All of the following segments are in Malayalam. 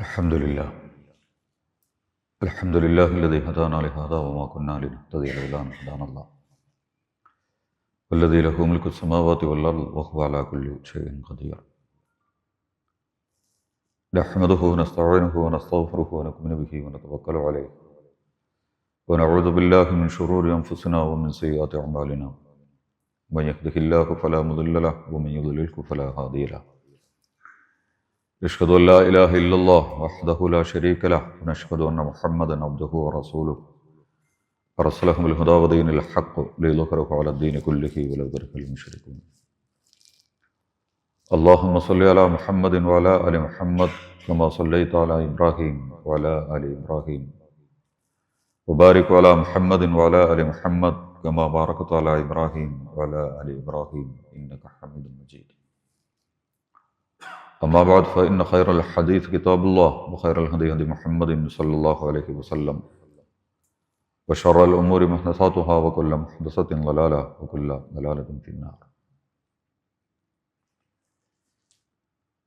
الحمد لله. الحمد لله الذي هدانا لهذا وما كنا لنهتدي لولا أن هدانا الله. والذي له ملك السماوات والأرض وهو على كل شيء قدير. نحمده ونستعينه ونستغفره ونؤمن به ونتوكل عليه. ونعوذ بالله من شرور أنفسنا ومن سيئات أعمالنا. من يهده الله فلا مضل له ومن يضلله فلا هادي له. نشهد أن لا إله إلا الله وحده لا شريك له ونشهد أن محمدا عبده ورسوله. أرسله بالهدى ودين الحق ليظهره على الدين كله ولو كره المشركون. اللهم صل على محمد وعلى آل محمد كما صليت على إبراهيم وعلى آل إبراهيم. وبارك على محمد وعلى آل محمد كما باركت على إبراهيم وعلى آل إبراهيم إنك حميد مجيد. أما بعد، فإن خير الحديث كتاب الله، وخير الهدي هدي محمد صلى الله عليه وسلم، وشر الأمور محدثاتها، وكل محدثة ضلالة، وكل ضلالة في النار.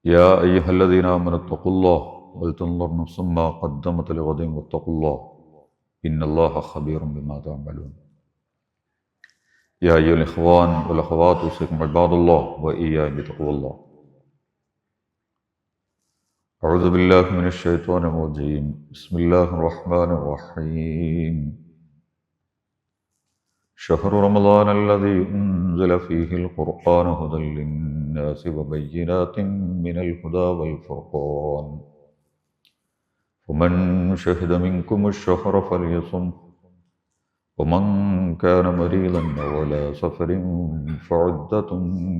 يا أيها الذين آمنوا اتقوا الله، ولتنظر نفس ما قدمت لغد واتقوا الله، إن الله خبير بما تعملون. يا أيها الإخوان والأخوات، أوصيكم عباد الله، وإياي بتقوى الله. أعوذ بالله من الشيطان الرجيم. بسم الله الرحمن الرحيم. شهر رمضان الذي أنزل فيه القرآن هدى للناس وبينات من الهدى والفرقان. ومن شهد منكم الشهر فليصم. ومن كان مريضا على سفر فعدة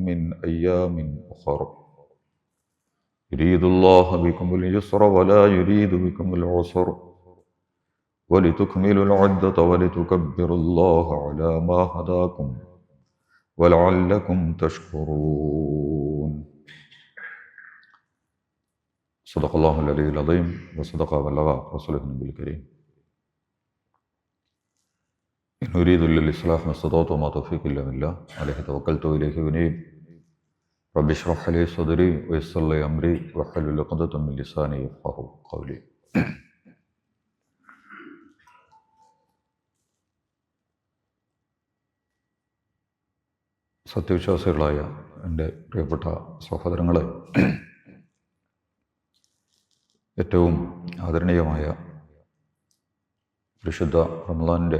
من أيام أخر. يريد الله بكم اليسر ولا يريد بكم العسر ولتكملوا العدة ولتكبروا الله على ما هداكم ولعلكم تشكرون. صدق الله العلي العظيم وصدق بلغ رسوله النبي الكريم. إن أريد إلا الإصلاح ما استطعت وما توفيق إلا بالله عليه توكلت وإليه أنيب. റബ്ബി ഷ്റഹ് അലി സദരി വയസ്സല്ല അമ്രി വഹലുലഖദത്തുമിൻ ലിസാനി യഫ്ഖഹു ഖൗലി സത്യവിശ്വാസികളായ എന്റെ പ്രിയപ്പെട്ട സഹോദരങ്ങളെ ഏറ്റവും ആദരണീയമായ വിശുദ്ധ റംലാനിന്റെ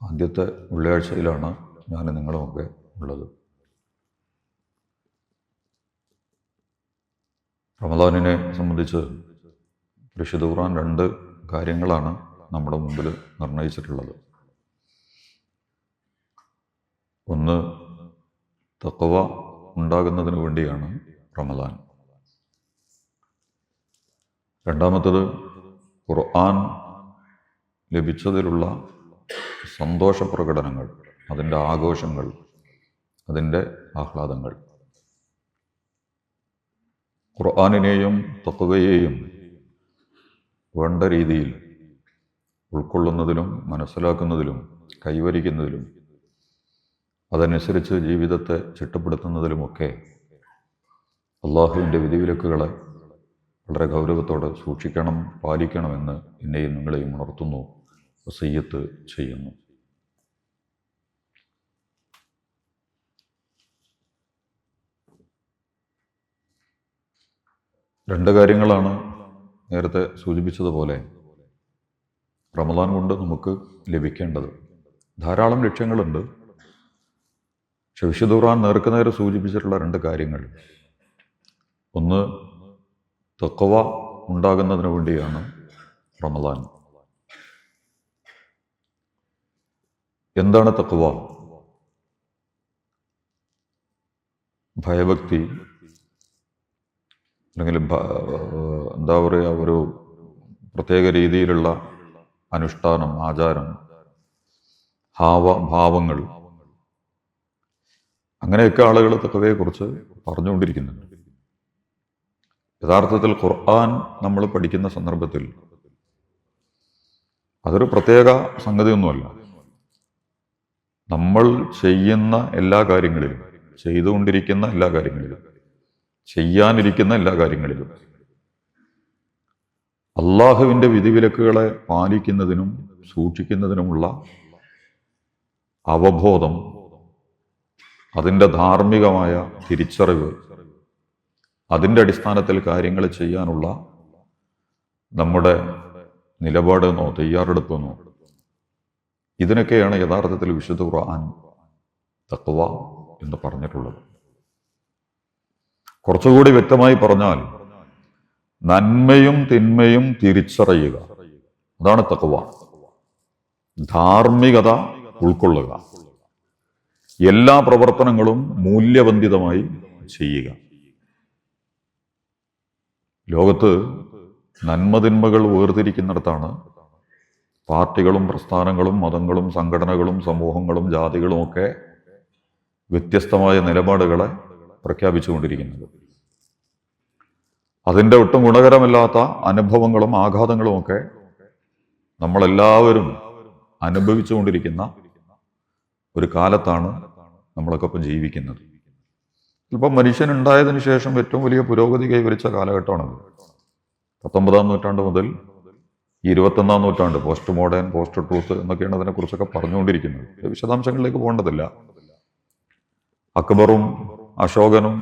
ആദ്യത്തെ വെള്ളിയാഴ്ചയിലാണ് ഞാൻ നിങ്ങളുമൊക്കെ ഉള്ളത്. റമദാനിനെ സംബന്ധിച്ച് വിശുദ്ധ ഖുർആൻ രണ്ട് കാര്യങ്ങളാണ് നമ്മുടെ മുമ്പിൽ നിർണയിച്ചിട്ടുള്ളത്. ഒന്ന് തക്കവ ഉണ്ടാകുന്നതിന് വേണ്ടിയാണ് റമദാൻ. രണ്ടാമത്തത് ഖുർആൻ ലഭിച്ചതിലുള്ള സന്തോഷ പ്രകടനങ്ങൾ അതിന്റെ ആഘോഷങ്ങൾ അതിന്റെ ആഹ്ലാദങ്ങൾ. ഖുർആാനിനെയും തത്വയെയും വേണ്ട രീതിയിൽ ഉൾക്കൊള്ളുന്നതിലും മനസ്സിലാക്കുന്നതിലും കൈവരിക്കുന്നതിലും അതനുസരിച്ച് ജീവിതത്തെ ചിട്ടപ്പെടുത്തുന്നതിലുമൊക്കെ അള്ളാഹുവിന്റെ വിധിവിലക്കുകളെ വളരെ ഗൗരവത്തോടെ സൂക്ഷിക്കണം പാലിക്കണമെന്ന് എന്നെയും നിങ്ങളെയും ഉണർത്തുന്നു വസയ്യത്ത് ചെയ്യുന്നു. രണ്ട് കാര്യങ്ങളാണ് നേരത്തെ സൂചിപ്പിച്ചതുപോലെ റമദാൻ കൊണ്ട് നമുക്ക് ലഭിക്കേണ്ടത്. ധാരാളം ലക്ഷ്യങ്ങളുണ്ട്. പക്ഷെ വിശുദ്ധ നേർക്കുനേരെ സൂചിപ്പിച്ചിട്ടുള്ള രണ്ട് കാര്യങ്ങൾ. ഒന്ന് തക്കവ ഉണ്ടാകുന്നതിന് വേണ്ടിയാണ് റമദാൻ. എന്താണ് തക്കവ ഭയഭക്തി അല്ലെങ്കിൽ എന്താ പറയുക ഒരു പ്രത്യേക രീതിയിലുള്ള അനുഷ്ഠാനം ആചാരം ഭാവ ഭാവങ്ങൾ. അങ്ങനെയൊക്കെ ആളുകൾ തക്കവയെക്കുറിച്ച് പറഞ്ഞുകൊണ്ടിരിക്കുന്നുണ്ട്. യഥാർത്ഥത്തിൽ ഖുർആൻ നമ്മൾ പഠിക്കുന്ന സന്ദർഭത്തിൽ അതൊരു പ്രത്യേക സംഗതിയൊന്നുമല്ല. നമ്മൾ ചെയ്യുന്ന എല്ലാ കാര്യങ്ങളിലും ചെയ്തുകൊണ്ടിരിക്കുന്ന എല്ലാ കാര്യങ്ങളിലും ചെയ്യാനിരിക്കുന്ന എല്ലാ കാര്യങ്ങളിലും. അള്ളാഹുവിന്റെ വിധിവിലക്കുകളെ പാലിക്കുന്നതിനും സൂക്ഷിക്കുന്നതിനുമുള്ള അവബോധം അതിന്റെ ധാർമ്മികമായ തിരിച്ചറിവ് അതിന്റെ അടിസ്ഥാനത്തിൽ കാര്യങ്ങൾ ചെയ്യാനുള്ള നമ്മുടെ നിലപാടെന്നോ തയ്യാറെടുപ്പെന്നോ ഇതിനൊക്കെയാണ് യഥാർത്ഥത്തിൽ വിശുദ്ധ ഖുർആൻ തക്വ എന്ന് പറഞ്ഞിട്ടുള്ളത്. കുറച്ചുകൂടി വ്യക്തമായി പറഞ്ഞാൽ നന്മയും തിന്മയും തിരിച്ചറിയുക. അതാണ് തക്കുവ ധാർമ്മികത ഉൾക്കൊള്ളുക. എല്ലാ പ്രവർത്തനങ്ങളും മൂല്യബന്ധിതമായി ചെയ്യുക. ലോകത്ത് നന്മതിന്മകൾ വേർതിരിക്കുന്നിടത്താണ് പാർട്ടികളും പ്രസ്ഥാനങ്ങളും മതങ്ങളും സംഘടനകളും സമൂഹങ്ങളും ജാതികളും ഒക്കെ വ്യത്യസ്തമായ നിലപാടുകളെ പ്രഖ്യാപിച്ചുകൊണ്ടിരിക്കുന്നത്. അതിന്റെ ഒട്ടും ഗുണകരമല്ലാത്ത അനുഭവങ്ങളും ആഘാതങ്ങളും ഒക്കെ നമ്മളെല്ലാവരും അനുഭവിച്ചുകൊണ്ടിരിക്കുന്ന ഒരു കാലത്താണ് നമ്മളൊക്കെ ഇപ്പം ജീവിക്കുന്നത്. ഇപ്പം മനുഷ്യൻ ഉണ്ടായതിനു ശേഷം ഏറ്റവും വലിയ പുരോഗതി കൈവരിച്ച കാലഘട്ടമാണത്. പത്തൊമ്പതാം നൂറ്റാണ്ട് മുതൽ ഈ ഇരുപത്തൊന്നാം നൂറ്റാണ്ട് പോസ്റ്റ് മോഡേൺ പോസ്റ്റ് ട്രൂത്ത് എന്നൊക്കെയാണ് അതിനെക്കുറിച്ചൊക്കെ പറഞ്ഞുകൊണ്ടിരിക്കുന്നത് വിശദാംശങ്ങളിലേക്ക് പോകേണ്ടതില്ല. അക്ബറും അശോകനും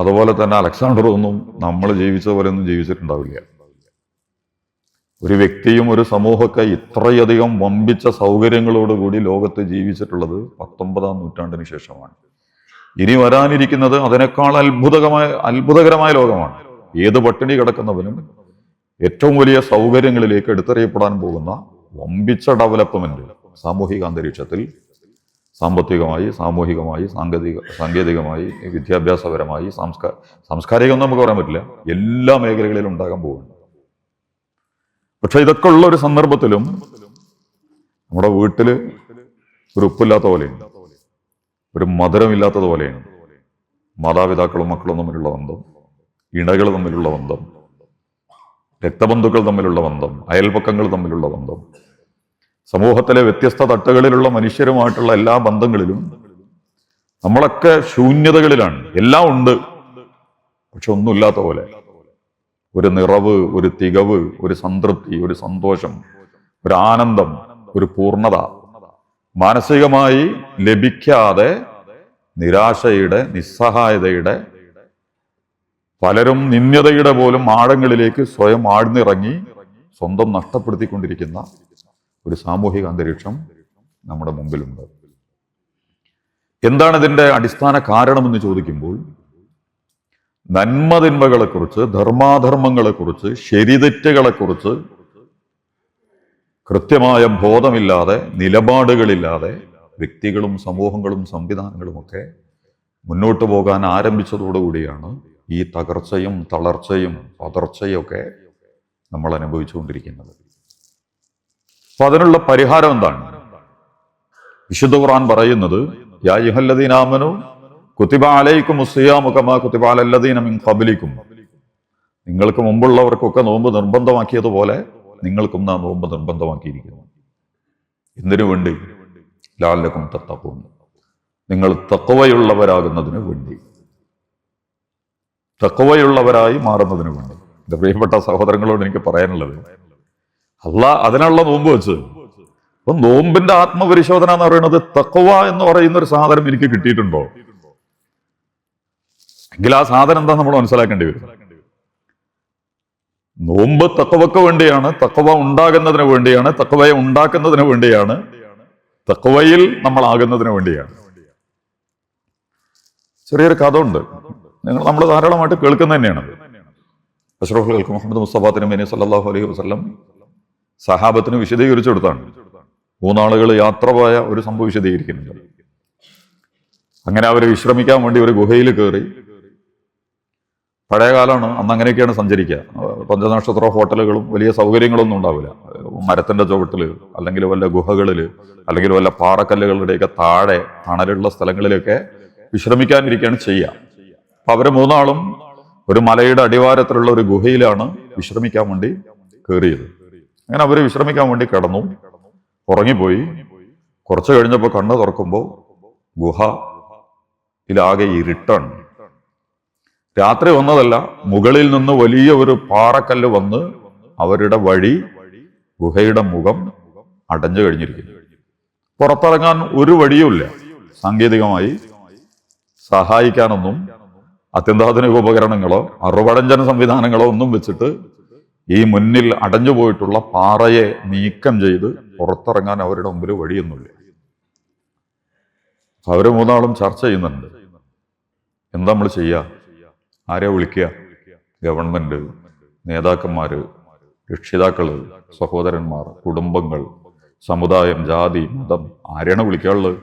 അതുപോലെ തന്നെ അലക്സാണ്ടറും ഒന്നും നമ്മൾ ജീവിച്ച പോലെ ഒന്നും ജീവിച്ചിട്ടുണ്ടാവില്ല. ഒരു വ്യക്തിയും ഒരു സമൂഹമൊക്കെ ഇത്രയധികം വമ്പിച്ച സൗകര്യങ്ങളോടുകൂടി ലോകത്ത് ജീവിച്ചിട്ടുള്ളത് പത്തൊമ്പതാം നൂറ്റാണ്ടിന് ശേഷമാണ്. ഇനി വരാനിരിക്കുന്നത് അതിനേക്കാൾ അത്ഭുതകമായ അത്ഭുതകരമായ ലോകമാണ്. ഏത് പട്ടിണി കിടക്കുന്നവനും ഏറ്റവും വലിയ സൗകര്യങ്ങളിലേക്ക് എടുത്തെറിയപ്പെടാൻ പോകുന്ന വമ്പിച്ച ഡെവലപ്മെന്റ് സാമൂഹിക അന്തരീക്ഷത്തിൽ സാമ്പത്തികമായി സാമൂഹികമായി സാങ്കേതിക സാങ്കേതികമായി വിദ്യാഭ്യാസപരമായി സംസ്കാര സാംസ്കാരികം നമുക്ക് പറയാൻ പറ്റില്ല. എല്ലാ മേഖലകളിലും ഉണ്ടാകാൻ പോകുന്നു. പക്ഷെ ഇതൊക്കെ ഉള്ള ഒരു സന്ദർഭത്തിലും നമ്മുടെ വീട്ടിൽ ഒരു ഉപ്പില്ലാത്ത പോലെയുണ്ട്. ഒരു മധുരമില്ലാത്തത് പോലെയാണ് മാതാപിതാക്കളും മക്കളും തമ്മിലുള്ള ബന്ധം ഇണകൾ തമ്മിലുള്ള ബന്ധം രക്തബന്ധുക്കൾ തമ്മിലുള്ള ബന്ധം അയൽപക്കങ്ങൾ തമ്മിലുള്ള ബന്ധം സമൂഹത്തിലെ വ്യത്യസ്ത തട്ടുകളിലുള്ള മനുഷ്യരുമായിട്ടുള്ള എല്ലാ ബന്ധങ്ങളിലും നമ്മളൊക്കെ ശൂന്യതകളിലാണ്. എല്ലാം ഉണ്ട്. പക്ഷെ ഒന്നുമില്ലാത്ത പോലെ. ഒരു നിറവ് ഒരു തികവ് ഒരു സംതൃപ്തി ഒരു സന്തോഷം ഒരു ആനന്ദം ഒരു പൂർണത മാനസികമായി ലഭിക്കാതെ നിരാശയുടെ നിസ്സഹായതയുടെ പലരും നിന്യതയുടെ പോലും ആഴങ്ങളിലേക്ക് സ്വയം ആഴ്ന്നിറങ്ങി സ്വന്തം നഷ്ടപ്പെടുത്തിക്കൊണ്ടിരിക്കുന്ന ഒരു സാമൂഹിക അന്തരീക്ഷം നമ്മുടെ മുമ്പിലുണ്ട്. എന്താണ് ഇതിന്റെ അടിസ്ഥാന കാരണമെന്ന് ചോദിക്കുമ്പോൾ നന്മതിന്മകളെക്കുറിച്ച് ധർമാധർമ്മങ്ങളെക്കുറിച്ച് ശരിതെറ്റുകളെക്കുറിച്ച് കൃത്യമായ ബോധമില്ലാതെ നിലപാടുകളില്ലാതെ വ്യക്തികളും സമൂഹങ്ങളും സംവിധാനങ്ങളുമൊക്കെ മുന്നോട്ട് പോകാൻ ആരംഭിച്ചതോടുകൂടിയാണ് ഈ തകർച്ചയും തളർച്ചയും പതർച്ചയും ഒക്കെ നമ്മൾ അനുഭവിച്ചുകൊണ്ടിരിക്കുന്നത്. അപ്പൊ അതിനുള്ള പരിഹാരം എന്താണ്? വിശുദ്ധ ഖുർആൻ പറയുന്നത് അലൈക്കും നിങ്ങൾക്ക് മുമ്പുള്ളവർക്കൊക്കെ നോമ്പ് നിർബന്ധമാക്കിയതുപോലെ നിങ്ങൾക്കും നാം നോമ്പ് നിർബന്ധമാക്കിയിരിക്കുന്നു. എന്തിനു വേണ്ടി? ലാലക്കും തത്തപ്പും നിങ്ങൾ തക്കവയുള്ളവരാകുന്നതിന് വേണ്ടി. തക്കവയുള്ളവരായി മാറുന്നതിന് വേണ്ടി. പ്രിയപ്പെട്ട സഹോദരങ്ങളോട് എനിക്ക് പറയാനുള്ളത് അല്ല അതിനുള്ള നോമ്പ് വെച്ച്. അപ്പൊ നോമ്പിന്റെ ആത്മപരിശോധന എന്ന് പറയുന്നത് തക്കവ എന്ന് പറയുന്ന ഒരു സാധനം എനിക്ക് കിട്ടിയിട്ടുണ്ടോ? എങ്കിൽ ആ സാധനം എന്താ നമ്മൾ മനസ്സിലാക്കേണ്ടി വരും. നോമ്പ് തക്കവക്ക് വേണ്ടിയാണ് തക്കവ ഉണ്ടാകുന്നതിന് വേണ്ടിയാണ് തക്കവയെ ഉണ്ടാക്കുന്നതിന് വേണ്ടിയാണ് തക്കവയിൽ നമ്മൾ ആകുന്നതിന് വേണ്ടിയാണ്. ചെറിയൊരു കഥ ഉണ്ട് നിങ്ങൾ നമ്മൾ ധാരാളമായിട്ട് കേൾക്കുന്ന തന്നെയാണ്. അഷ്റഫുൽ മുഹമ്മദ് മുസ്തഫ തിരുമേനി സല്ലല്ലാഹു അലൈഹി വസല്ലം സഹാബത്തിന് വിശദീകരിച്ചു കൊടുത്താണ്. മൂന്നാളുകൾ യാത്ര പോയ ഒരു സംഭവം വിശദീകരിക്കുന്നുണ്ട്. അങ്ങനെ അവർ വിശ്രമിക്കാൻ വേണ്ടി ഒരു ഗുഹയിൽ കയറി. പഴയ കാലമാണ് അന്ന് അങ്ങനെയൊക്കെയാണ് സഞ്ചരിക്കുക. പഞ്ചനക്ഷത്ര ഹോട്ടലുകളും വലിയ സൗകര്യങ്ങളൊന്നും ഉണ്ടാവില്ല. മരത്തിന്റെ ചുവട്ടിൽ അല്ലെങ്കിൽ വല്ല ഗുഹകളിൽ അല്ലെങ്കിൽ വല്ല പാറക്കല്ലുകളുടെയൊക്കെ താഴെ തണലുള്ള സ്ഥലങ്ങളിലൊക്കെ വിശ്രമിക്കാനിരിക്കുകയാണ് ചെയ്യുക. അപ്പൊ അവർ മൂന്നാളും ഒരു മലയുടെ അടിവാരത്തിലുള്ള ഒരു ഗുഹയിലാണ് വിശ്രമിക്കാൻ വേണ്ടി കയറിയത്. അങ്ങനെ അവർ വിശ്രമിക്കാൻ വേണ്ടി കിടന്നു. ഉറങ്ങിപ്പോയി. കുറച്ച് കഴിഞ്ഞപ്പോൾ കണ്ണ് തുറക്കുമ്പോൾ ഗുഹ ഇതിലാകെ ഇരുട്ടാണ് രാത്രി വന്നതല്ല മുകളിൽ നിന്ന് വലിയ ഒരു പാറക്കല്ല് വന്ന് അവരുടെ വഴി ഗുഹയുടെ മുഖം അടഞ്ഞു കഴിഞ്ഞിരിക്കുന്നു. പുറത്തിറങ്ങാൻ ഒരു വഴിയുമില്ല സാങ്കേതികമായി സഹായിക്കാനൊന്നും അത്യന്താധുനിക ഉപകരണങ്ങളോ അറുപടഞ്ചന സംവിധാനങ്ങളോ ഒന്നും വെച്ചിട്ട് ഈ മുന്നിൽ അടഞ്ഞു പോയിട്ടുള്ള പാറയെ നീക്കം ചെയ്ത് പുറത്തിറങ്ങാൻ അവരുടെ മുമ്പിൽ വഴിയൊന്നുമില്ല. അവർ മൂന്നാളും ചർച്ച ചെയ്യുന്നുണ്ട്. എന്താ നമ്മൾ ചെയ്യുക ആരെയാ വിളിക്കുക ഗവൺമെന്റ് നേതാക്കന്മാര് രക്ഷിതാക്കൾ സഹോദരന്മാർ കുടുംബങ്ങൾ സമുദായം ജാതി മതം ആരെയാണ് വിളിക്കാനുള്ളത്?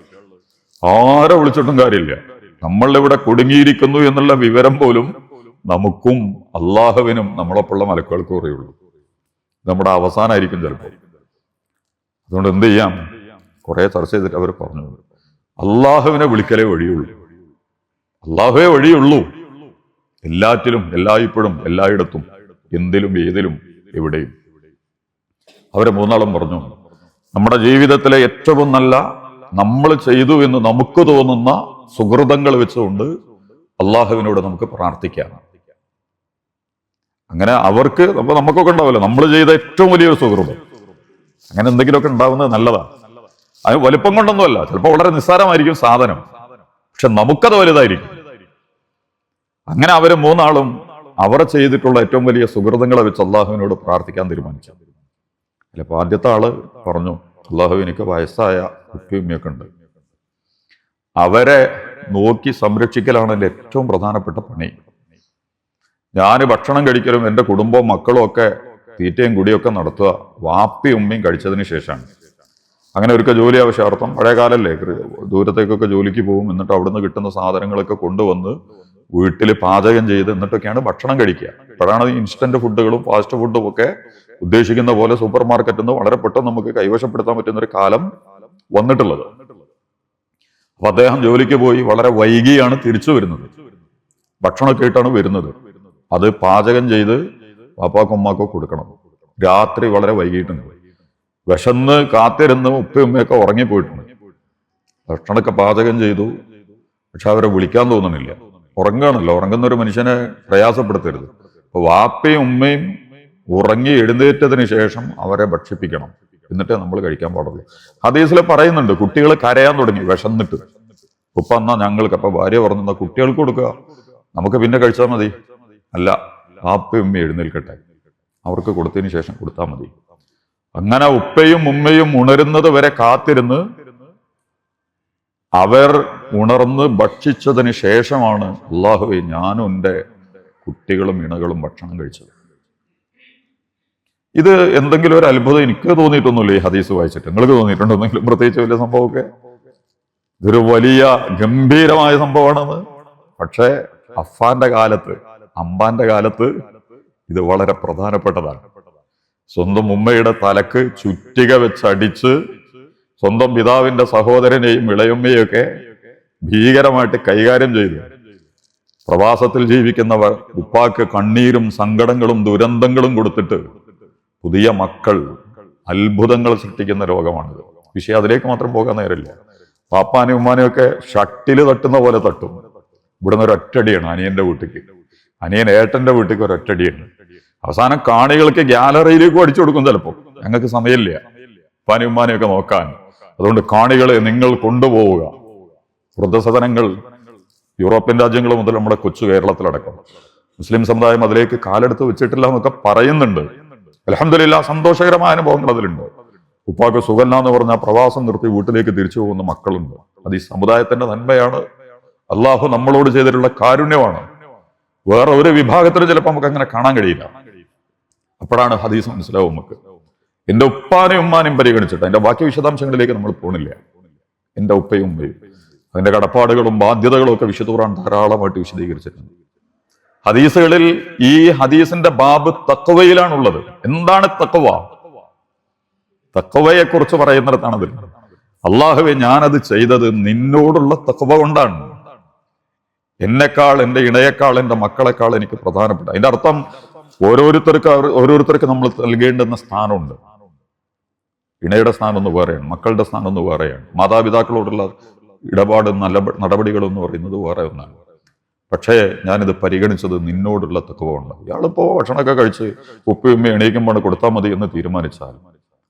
ആരെ വിളിച്ചിട്ടും കാര്യമില്ല. നമ്മളിവിടെ കുടുങ്ങിയിരിക്കുന്നു എന്നുള്ള വിവരം പോലും നമുക്കും അള്ളാഹുവിനും നമ്മളൊപ്പുള്ള മലക്കുകൾക്ക് കുറയുള്ളൂ. നമ്മുടെ അവസാനമായിരിക്കും ചിലപ്പോൾ. അതുകൊണ്ട് എന്ത് ചെയ്യാം? കുറേ ചർച്ച ചെയ്തിട്ട് അവർ പറഞ്ഞു. അള്ളാഹുവിനെ വിളിക്കലേ വഴിയുള്ളൂ. അള്ളാഹുവേ വഴിയുള്ളൂ. എല്ലാറ്റിലും എല്ലായ്പ്പോഴും എല്ലായിടത്തും എന്തിലും ഏതിലും എവിടെയും. അവരെ മൂന്നാളും പറഞ്ഞു. നമ്മുടെ ജീവിതത്തിലെ ഏറ്റവും നല്ല നമ്മൾ ചെയ്തു എന്ന് നമുക്ക് തോന്നുന്ന സുഹൃതങ്ങൾ വെച്ചുകൊണ്ട് അള്ളാഹുവിനോട് നമുക്ക് പ്രാർത്ഥിക്കാം. അങ്ങനെ അവർക്ക് അപ്പൊ നമുക്കൊക്കെ ഉണ്ടാവില്ല നമ്മൾ ചെയ്ത ഏറ്റവും വലിയൊരു സുഹൃത്ത് അങ്ങനെ എന്തെങ്കിലുമൊക്കെ ഉണ്ടാവുന്നത് നല്ലതാണ്. അത് വലിപ്പം കൊണ്ടൊന്നുമല്ല. ചിലപ്പോൾ വളരെ നിസ്സാരമായിരിക്കും സാധനം. പക്ഷെ നമുക്കത് വലുതായിരിക്കും. അങ്ങനെ അവർ മൂന്നാളും അവർ ചെയ്തിട്ടുള്ള ഏറ്റവും വലിയ സുഹൃതങ്ങളെ വെച്ച് അള്ളാഹുവിനോട് പ്രാർത്ഥിക്കാൻ തീരുമാനിച്ചു. ചിലപ്പോൾ ആദ്യത്തെ ആൾ പറഞ്ഞു അള്ളാഹു എനിക്ക് വയസ്സായ ഉപ്പയുമ്മയൊക്കെ ഉണ്ട്. അവരെ നോക്കി സംരക്ഷിക്കലാണ് എന്റെ ഏറ്റവും പ്രധാനപ്പെട്ട പണി. ഞാൻ ഭക്ഷണം കഴിക്കലും എന്റെ കുടുംബവും മക്കളും ഒക്കെ തീറ്റയും കുടിയൊക്കെ നടത്തുക. വാപ്പി ഉമ്മയും കഴിച്ചതിന് ശേഷമാണ്. അങ്ങനെ ഒരുക്ക ജോലി ആവശ്യാർത്ഥം പഴയ കാലല്ലേ ദൂരത്തേക്കൊക്കെ ജോലിക്ക് പോകും എന്നിട്ട് അവിടുന്ന് കിട്ടുന്ന സാധനങ്ങളൊക്കെ കൊണ്ടുവന്ന് വീട്ടിൽ പാചകം ചെയ്ത് എന്നിട്ടൊക്കെയാണ് ഭക്ഷണം കഴിക്കുക. അപ്പോഴാണ് ഇൻസ്റ്റന്റ് ഫുഡുകളും ഫാസ്റ്റ് ഫുഡും ഒക്കെ ഉദ്ദേശിക്കുന്ന പോലെ സൂപ്പർ മാർക്കറ്റിൽ നിന്ന് വളരെ പെട്ടെന്ന് നമുക്ക് കൈവശപ്പെടുത്താൻ പറ്റുന്ന ഒരു കാലം വന്നിട്ടുള്ളത്. അപ്പൊ അദ്ദേഹം ജോലിക്ക് പോയി വളരെ വൈകിയാണ് തിരിച്ചു വരുന്നത്. ഭക്ഷണമൊക്കെ ആയിട്ടാണ് വരുന്നത്. അത് പാചകം ചെയ്ത് പാപ്പാക്കും ഉമ്മാക്കോ കൊടുക്കണം. രാത്രി വളരെ വൈകിട്ടുണ്ട് വിശന്ന് കാത്തിരുന്ന് ഉപ്പയും ഉമ്മയൊക്കെ ഉറങ്ങിപ്പോയിട്ടുണ്ട്. ഭക്ഷണമൊക്കെ പാചകം ചെയ്തു. പക്ഷെ അവരെ വിളിക്കാൻ തോന്നണില്ല. ഉറങ്ങുകയാണല്ലോ. ഉറങ്ങുന്ന ഒരു മനുഷ്യനെ പ്രയാസപ്പെടുത്തരുത്. അപ്പൊ വാപ്പയും ഉമ്മയും ഉറങ്ങി എഴുന്നേറ്റതിന് ശേഷം അവരെ ഭക്ഷിപ്പിക്കണം. എന്നിട്ടേ നമ്മൾ കഴിക്കാൻ പാടുള്ളൂ. ഹദീസിൽ പറയുന്നുണ്ട് കുട്ടികൾ കരയാൻ തുടങ്ങി വിശന്നിട്ട്. ഉപ്പ എന്നാ ഞങ്ങൾക്ക് അപ്പൊ ഭാര്യ പറഞ്ഞാൽ കുട്ടികൾക്ക് കൊടുക്കുക? നമുക്ക് പിന്നെ കഴിച്ചാൽ മതി. അല്ല പാപ്പയും എഴുന്നേൽക്കട്ടെ. അവർക്ക് കൊടുത്തതിന് ശേഷം കൊടുത്താൽ മതി. അങ്ങനെ ഉപ്പയും ഉമ്മയും ഉണരുന്നത് വരെ കാത്തിരുന്ന് അവർ ഉണർന്ന് ഭക്ഷിച്ചതിന് ശേഷമാണ് അള്ളാഹുവെ ഞാനും എന്റെ കുട്ടികളും ഇണകളും ഭക്ഷണം കഴിച്ചത്. ഇത് എന്തെങ്കിലും ഒരു അത്ഭുതം എനിക്ക് തോന്നിയിട്ടൊന്നുമില്ല ഈ ഹദീസ് വായിച്ചിട്ട്. നിങ്ങൾക്ക് തോന്നിയിട്ടുണ്ടോ? എന്തെങ്കിലും പ്രത്യേകിച്ച് വലിയ സംഭവമൊക്കെ? ഇതൊരു വലിയ ഗംഭീരമായ സംഭവമാണെന്ന്. പക്ഷേ അഫാന്റെ കാലത്ത് അമ്പാന്റെ കാലത്ത് ഇത് വളരെ പ്രധാനപ്പെട്ടതാണ്. സ്വന്തം ഉമ്മയുടെ തലക്ക് ചുറ്റിക വെച്ചടിച്ച് സ്വന്തം പിതാവിന്റെ സഹോദരനെയും ഇളയമ്മയൊക്കെ ഭീകരമായിട്ട് കൈകാര്യം ചെയ്തു. പ്രവാസത്തിൽ ജീവിക്കുന്നവർ ഉപ്പാക്ക് കണ്ണീരും സങ്കടങ്ങളും ദുരന്തങ്ങളും കൊടുത്തിട്ട് പുതിയ മക്കൾ അത്ഭുതങ്ങൾ സൃഷ്ടിക്കുന്ന രോഗമാണിത്. വിഷയം അതിലേക്ക് മാത്രം പോകാൻ നേരമില്ല. പാപ്പാനും ഉമ്മാനും ഒക്കെ ഷട്ടിൽ തട്ടുന്ന പോലെ തട്ടും. ഇവിടുന്ന് ഒറ്റടിയാണ് അനിയന്റെ വീട്ടിക്ക്. അനിയൻ ഏട്ടന്റെ വീട്ടിലേക്ക് ഒരു ഒറ്റടിയാണ് അവസാനം കാണികൾക്ക് ഗ്യാലറിയിലേക്ക് അടിച്ചു കൊടുക്കും ചിലപ്പോൾ ഞങ്ങൾക്ക് സമയമില്ല. ഉപ്പാനും ഉമ്മാനും ഒക്കെ നോക്കാൻ. അതുകൊണ്ട് കാണികളെ നിങ്ങൾ കൊണ്ടുപോവുക. വൃദ്ധസദനങ്ങൾ യൂറോപ്യൻ രാജ്യങ്ങൾ മുതൽ നമ്മുടെ കൊച്ചു കേരളത്തിലടക്കം. മുസ്ലിം സമുദായം അതിലേക്ക് കാലെടുത്ത് വെച്ചിട്ടില്ല എന്നൊക്കെ പറയുന്നുണ്ട്. അലഹമില്ല സന്തോഷകരമായ അനുഭവങ്ങൾ അതിലുണ്ട്. ഉപ്പാക്ക് സുഖല്ല എന്ന് പറഞ്ഞ പ്രവാസം നിർത്തി വീട്ടിലേക്ക് തിരിച്ചു പോകുന്ന മക്കളുണ്ട്. അത് ഈ സമുദായത്തിന്റെ നന്മയാണ്. അള്ളാഹു നമ്മളോട് ചെയ്തിട്ടുള്ള കാരുണ്യമാണ്. വേറെ ഒരു വിഭാഗത്തിൽ ചിലപ്പോൾ നമുക്ക് അങ്ങനെ കാണാൻ കഴിയില്ല. അപ്പോഴാണ് ഹദീസ് മനസ്സിലാവും നമുക്ക്. എന്റെ ഉപ്പാനെയും ഉമ്മാനെയും പരിഗണിച്ചിട്ട് അതിന്റെ ബാക്കി വിശദാംശങ്ങളിലേക്ക് നമ്മൾ പോണില്ല. എന്റെ ഉപ്പയും ഉമ്മയും. അതിന്റെ കടപ്പാടുകളും ബാധ്യതകളും ഒക്കെ വിശുദ്ധ ധാരാളമായിട്ട് വിശദീകരിച്ചിട്ടുണ്ട്. ഹദീസുകളിൽ ഈ ഹദീസിന്റെ ബാബ് തക്കവയിലാണുള്ളത് എന്താണ് തക്കവ തക്കവയെ കുറിച്ച് പറയുന്നിടത്താണ് അതിൽ അള്ളാഹുവെ ഞാനത് ചെയ്തത് നിന്നോടുള്ള തക്കവ കൊണ്ടാണ്. എന്നെക്കാൾ എന്റെ ഇണയേക്കാൾ എന്റെ മക്കളെക്കാൾ എനിക്ക് പ്രധാനപ്പെട്ട. അതിന്റെ അർത്ഥം ഓരോരുത്തർക്ക് ഓരോരുത്തർക്ക് നമ്മൾ നൽകേണ്ടുന്ന സ്ഥാനമുണ്ട്. ഇണയുടെ സ്ഥാനം ഒന്ന് വേറെയാണ് മക്കളുടെ സ്ഥാനം ഒന്ന് വേറെയാണ്. മാതാപിതാക്കളോടുള്ള ഇടപാടും നല്ല നടപടികളും എന്ന് പറയുന്നത് വേറെ ഒന്നാണ്. പക്ഷേ ഞാനിത് പരിഗണിച്ചത് നിന്നോടുള്ള തക്കവ ഇയാളിപ്പോൾ ഇയാളിപ്പോ ഭക്ഷണമൊക്കെ കഴിച്ച് ഉപ്പയുമ്മ എണീക്കുമ്പോൾ കൊടുത്താൽ മതി എന്ന് തീരുമാനിച്ചാൽ.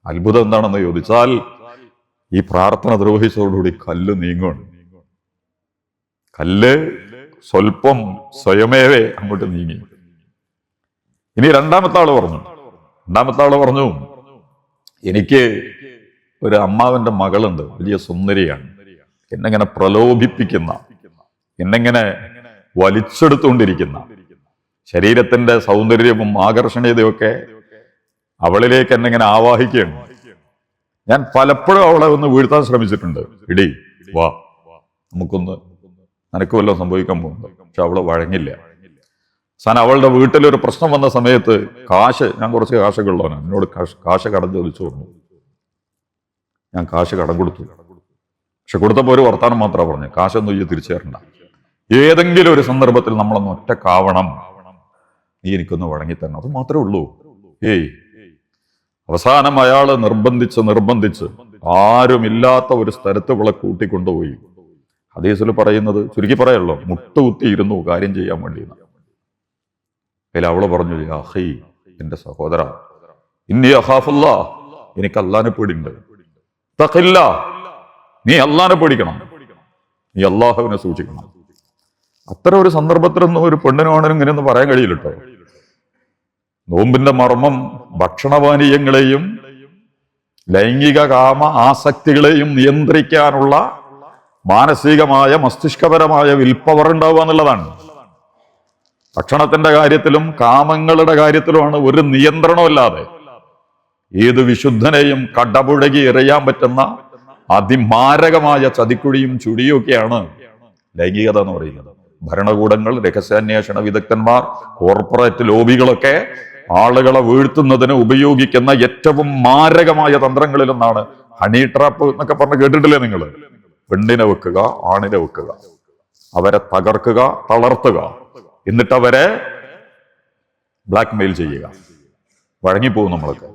അത്ഭുതം എന്താണെന്ന് ചോദിച്ചാൽ ഈ പ്രാർത്ഥന നിർവഹിച്ചതോടുകൂടി കല്ല് നീങ്ങുകയാണ് കല്ല് സ്വൽപ്പം സ്വയമേവേ അങ്ങോട്ട് നീങ്ങി. ഇനി രണ്ടാമത്തെ ആൾ പറഞ്ഞു. രണ്ടാമത്തെ ആൾ പറഞ്ഞു എനിക്ക് ഒരു അമ്മാവന്റെ മകളുണ്ട് വലിയ സുന്ദരിയാണ്. എന്നെങ്ങനെ പ്രലോഭിപ്പിക്കുന്ന എന്നെങ്ങനെ വലിച്ചെടുത്തുകൊണ്ടിരിക്കുന്ന ശരീരത്തിന്റെ സൗന്ദര്യവും ആകർഷണീയതയൊക്കെ അവളിലേക്ക് എന്നെങ്ങനെ ആവാഹിക്കുകയാണ്. ഞാൻ പലപ്പോഴും അവളെ ഒന്ന് വീഴ്ത്താൻ ശ്രമിച്ചിട്ടുണ്ട്. ഇടി വാ നമുക്കൊന്ന് നിനക്ക് വല്ലതും സംഭവിക്കാൻ പോകുന്നു പക്ഷെ അവൾ വഴങ്ങില്ല. സാൻ അവളുടെ വീട്ടിലൊരു പ്രശ്നം വന്ന സമയത്ത് കാശ് ഞാൻ കുറച്ച് കാശൊക്കെ ഉള്ളവനാണ് എന്നോട് കാശ് കടം ചോദിച്ചു പറഞ്ഞു ഞാൻ കാശ് കടം കൊടുത്തു. പക്ഷെ കൊടുത്തപ്പോൾ ഒരു വർത്താനം മാത്രമാണ് പറഞ്ഞു. കാശൊന്നും ഈ തിരിച്ചു തരണ്ട. ഏതെങ്കിലും ഒരു സന്ദർഭത്തിൽ നമ്മളൊന്ന് ഒറ്റക്കാവണം. നീ എനിക്കൊന്ന് വഴങ്ങി തരണം. അത് മാത്രമേ ഉള്ളൂ. ഏയ്. അവസാനം അയാൾ നിർബന്ധിച്ച് നിർബന്ധിച്ച് ആരുമില്ലാത്ത ഒരു സ്ഥലത്ത് ഇവളെ കൂട്ടിക്കൊണ്ടുപോയി. ഹദീസിൽ പറയുന്നത് ചുരുക്കി മുട്ടുകുത്തി ഇരുന്നു കാര്യം ചെയ്യാൻ വേണ്ടി അതിൽ അവൾ പറഞ്ഞു "യാ അഖി എന്റെ സഹോദര ഇന്നി അഹാഫുല്ല എനിക്ക് അല്ലാനെ പേടിയുണ്ട് തഖില്ല നീ അല്ലാനെ പേടിക്കണം. നീ അള്ളാഹുവിനെ സൂക്ഷിക്കണം. അത്തരം ഒരു സന്ദർഭത്തിലൊന്നും ഒരു പെണ്ണിനാണെങ്കിലും ഇങ്ങനെയൊന്നും പറയാൻ കഴിയില്ല കേട്ടോ നോമ്പിന്റെ മർമ്മം ഭക്ഷണപാനീയങ്ങളെയും ലൈംഗിക കാമ ആസക്തികളെയും നിയന്ത്രിക്കാനുള്ള മാനസികമായ മസ്തിഷ്കപരമായ വിൽപ്പവർ ഉണ്ടാവുക എന്നുള്ളതാണ്. ഭക്ഷണത്തിന്റെ കാര്യത്തിലും കാമങ്ങളുടെ കാര്യത്തിലുമാണ് ഒരു നിയന്ത്രണമല്ലാതെ ഏത് വിശുദ്ധനെയും കടപുഴകി എറിയാൻ പറ്റുന്ന അതിമാരകമായ ചതിക്കുഴിയും ചുടിയും ഒക്കെയാണ് ലൈംഗികത എന്ന് പറയുന്നത്. ഭരണകൂടങ്ങൾ രഹസ്യാന്വേഷണ വിദഗ്ധന്മാർ കോർപ്പറേറ്റ് ലോബികളൊക്കെ ആളുകളെ വീഴ്ത്തുന്നതിന് ഉപയോഗിക്കുന്ന ഏറ്റവും മാരകമായ തന്ത്രങ്ങളിലൊന്നാണ് ഹണി ട്രാപ്പ് എന്നൊക്കെ പറഞ്ഞ് കേട്ടിട്ടില്ലേ നിങ്ങൾ? പെണ്ണിനെ വെക്കുക ആണിനെ വെക്കുക. അവരെ തകർക്കുക തളർത്തുക. എന്നിട്ട് അവരെ ബ്ലാക്ക് മെയിൽ ചെയ്യുക. വഴങ്ങിപ്പോകും നമ്മളൊക്കെ.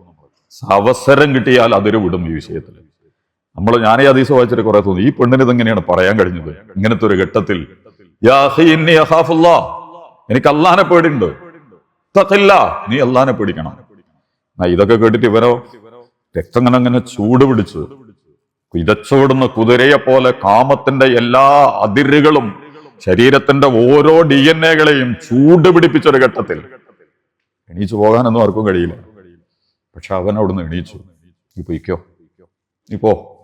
അവസരം കിട്ടിയാൽ അതിര് വിടും ഈ വിഷയത്തിൽ. നമ്മൾ ഞാനേ അതീസ് വായിച്ചിട്ട് കുറെ തോന്നി. ഈ പെണ്ണിന് ഇതെങ്ങനെയാണ് പറയാൻ കഴിഞ്ഞത്? ഇങ്ങനത്തെ ഒരു ഘട്ടത്തിൽ. എനിക്ക് അല്ലാനെ പേടിയുണ്ട്. നീ അല്ലാനെ പേടിക്കണം. ഇതൊക്കെ കേട്ടിട്ട് ഇവരോ രക്തം അങ്ങനെ അങ്ങനെ ചൂട് പിടിച്ച് ഇതച്ചോടുന്ന കുതിരയെ പോലെ കാമത്തിന്റെ എല്ലാ അതിരുകളും ശരീരത്തിന്റെ ഓരോ ഡി എൻ എകളെയും ചൂട് പിടിപ്പിച്ചൊരു ഘട്ടത്തിൽ. എണീച്ചു പോകാനൊന്നും ആർക്കും കഴിയില്ല. പക്ഷെ അവൻ അവിടുന്ന് എണീച്ചു. നീ പൊയ്ക്കോ. ഇപ്പോ